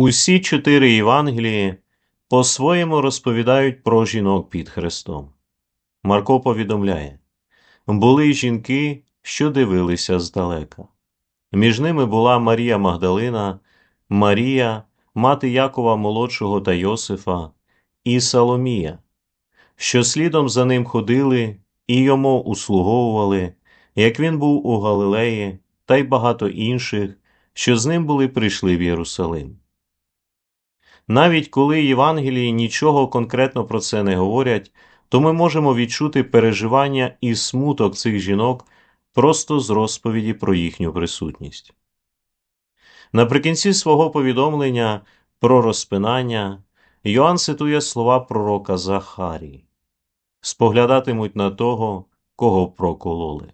Усі чотири Євангелії по-своєму розповідають про жінок під Христом. Марко повідомляє були жінки, що дивилися здалека. Між ними була Марія Магдалина, Марія, мати Якова молодшого та Йосифа, і Соломія, що слідом за ним ходили і йому услуговували, як він був у Галилеї, та й багато інших, що з ним були прийшли в Єрусалим. Навіть коли Євангелії нічого конкретно про це не говорять, то ми можемо відчути переживання і смуток цих жінок просто з розповіді про їхню присутність. Наприкінці свого повідомлення про розпинання Йоанн цитує слова пророка Захарії споглядатимуть на того, кого прокололи.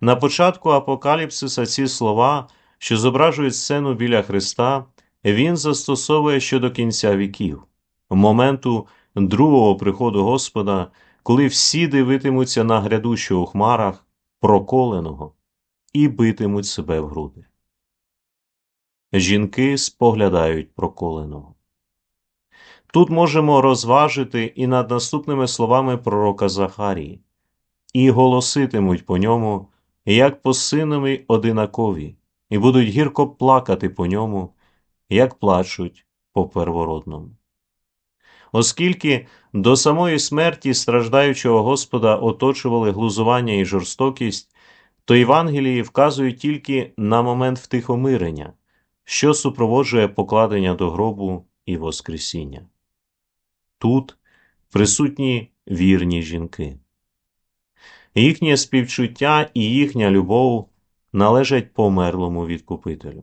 На початку апокаліпсиса ці слова, що зображують сцену біля Христа, він застосовує щодо кінця віків, моменту другого приходу Господа, коли всі дивитимуться на грядущого у хмарах, проколеного, і битимуть себе в груди. Жінки споглядають проколеного. Тут можемо розважити і над наступними словами пророка Захарії, і голоситимуть по ньому, як по синові одинакові, і будуть гірко плакати по ньому, як плачуть по первородному. Оскільки до самої смерті страждаючого Господа оточували глузування і жорстокість, то Євангелії вказують тільки на момент втихомирення, що супроводжує покладення до гробу і Воскресіння. Тут присутні вірні жінки. Їхнє співчуття і їхня любов належать померлому відкупителю.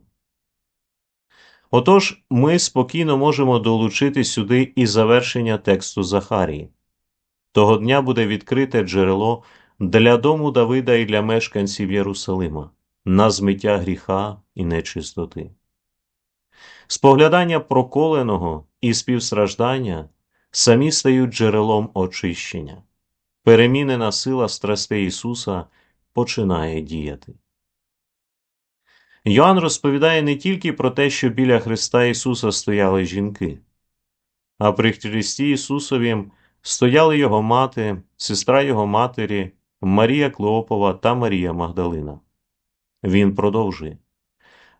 Отож, ми спокійно можемо долучити сюди і завершення тексту Захарії. Того дня буде відкрите джерело для дому Давида і для мешканців Єрусалима, на змиття гріха і нечистоти. Споглядання проколеного і співстраждання самі стають джерелом очищення. Перемінена сила страстей Ісуса починає діяти. Йоанн розповідає не тільки про те, що біля Христа Ісуса стояли жінки, а при Христі Ісусовім стояли Його мати, сестра Його матері, Марія Клеопова та Марія Магдалина. Він продовжує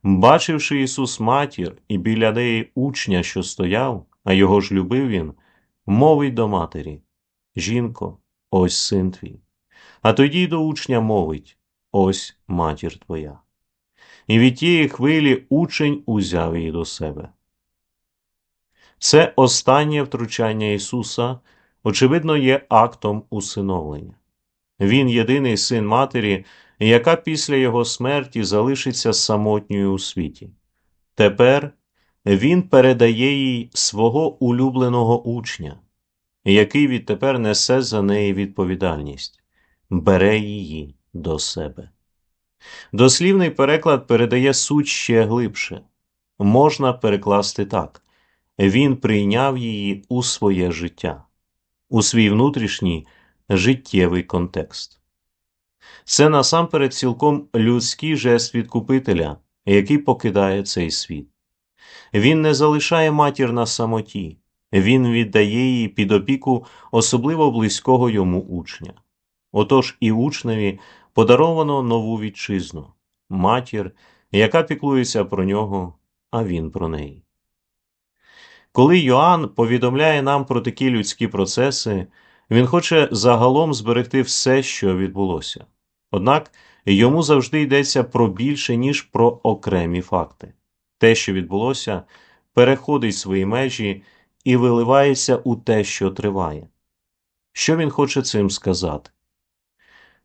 Бачивши Ісус матір і біля неї учня, що стояв, а його ж любив він, мовить до матері Жінко, ось син твій. А тоді й до учня мовить Ось матір твоя і від тієї хвилі учень узяв її до себе. Це останнє втручання Ісуса, очевидно, є актом усиновлення. Він єдиний син матері, яка після Його смерті залишиться самотньою у світі. Тепер Він передає їй свого улюбленого учня, який відтепер несе за неї відповідальність, бере її до себе. Дослівний переклад передає суть ще глибше. Можна перекласти так він прийняв її у своє життя, у свій внутрішній життєвий контекст. Це насамперед цілком людський жест відкупителя, який покидає цей світ. Він не залишає матір на самоті, він віддає її під опіку особливо близького йому учня. Отож і учневі подаровано нову вітчизну, матір, яка піклується про нього, а він про неї. Коли Йоанн повідомляє нам про такі людські процеси, він хоче загалом зберегти все, що відбулося. Однак йому завжди йдеться про більше, ніж про окремі факти. Те, що відбулося, переходить свої межі і виливається у те, що триває. Що він хоче цим сказати?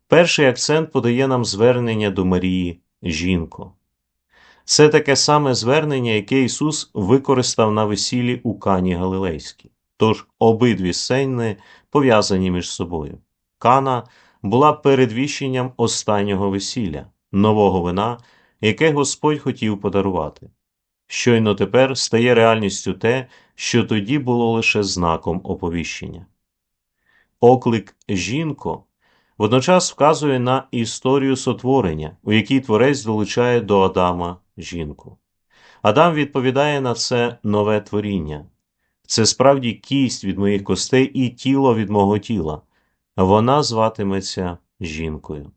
Перший акцент подає нам звернення до Марії жінко. Це таке саме звернення, яке Ісус використав на весіллі у Кані Галилейській. Тож обидві сцени пов'язані між собою. Кана була передвіщенням останнього весілля, нового вина, яке Господь хотів подарувати. Щойно тепер стає реальністю те, що тоді було лише знаком оповіщення. Оклик жінко водночас вказує на історію сотворення, у якій творець долучає до Адама жінку. Адам відповідає на це нове творіння. Це справді кість від моїх костей і тіло від мого тіла. Вона зватиметься жінкою.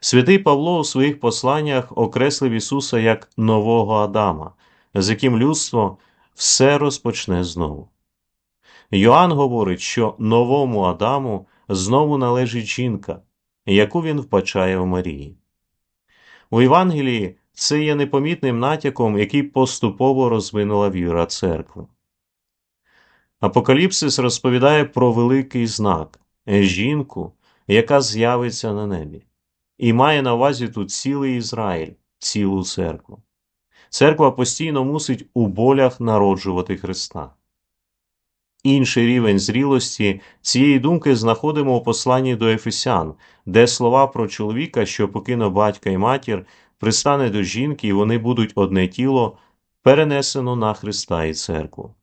Святий Павло у своїх посланнях окреслив Ісуса як нового Адама, з яким людство все розпочне знову. Йоанн говорить, що новому Адаму знову належить жінка, яку він вбачає в Марії. У Євангелії це є непомітним натяком, який поступово розвинула віра церкви. Апокаліпсис розповідає про великий знак жінку, яка з'явиться на небі, і має на увазі тут цілий Ізраїль, цілу церкву. Церква постійно мусить у болях народжувати Христа. Інший рівень зрілості цієї думки знаходимо у посланні до Ефесян, де слова про чоловіка, що покине батька і матір, пристане до жінки, і вони будуть одне тіло, перенесено на Христа і церкву.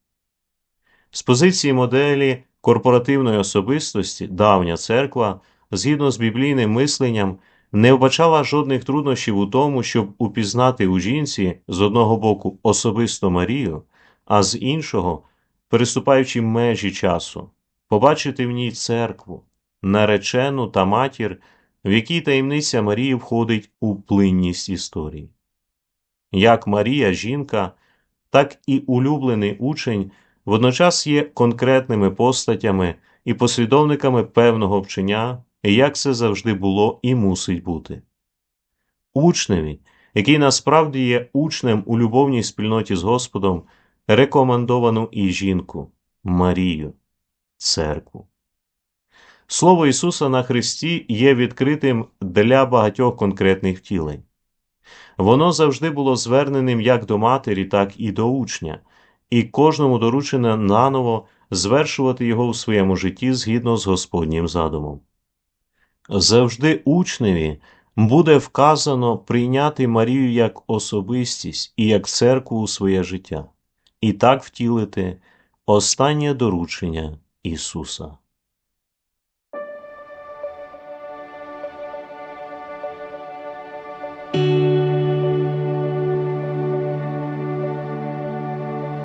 З позиції моделі корпоративної особистості давня церква, згідно з біблійним мисленням, не вбачала жодних труднощів у тому, щоб упізнати у жінці з одного боку особисто Марію, а з іншого, переступаючи межі часу, побачити в ній церкву, наречену та матір, в якій таємниця Марії входить у плинність історії. Як Марія жінка, так і улюблений учень водночас є конкретними постатями і послідовниками певного вчення, як це завжди було і мусить бути. Учневі, який насправді є учнем у любовній спільноті з Господом, рекомендовану і жінку Марію, церкву. Слово Ісуса на Христі є відкритим для багатьох конкретних втілень. Воно завжди було зверненим як до матері, так і до учня, і кожному доручено наново звершувати його у своєму житті згідно з Господнім задумом. Завжди учневі буде вказано прийняти Марію як особистість і як церкву у своє життя, і так втілити останнє доручення Ісуса.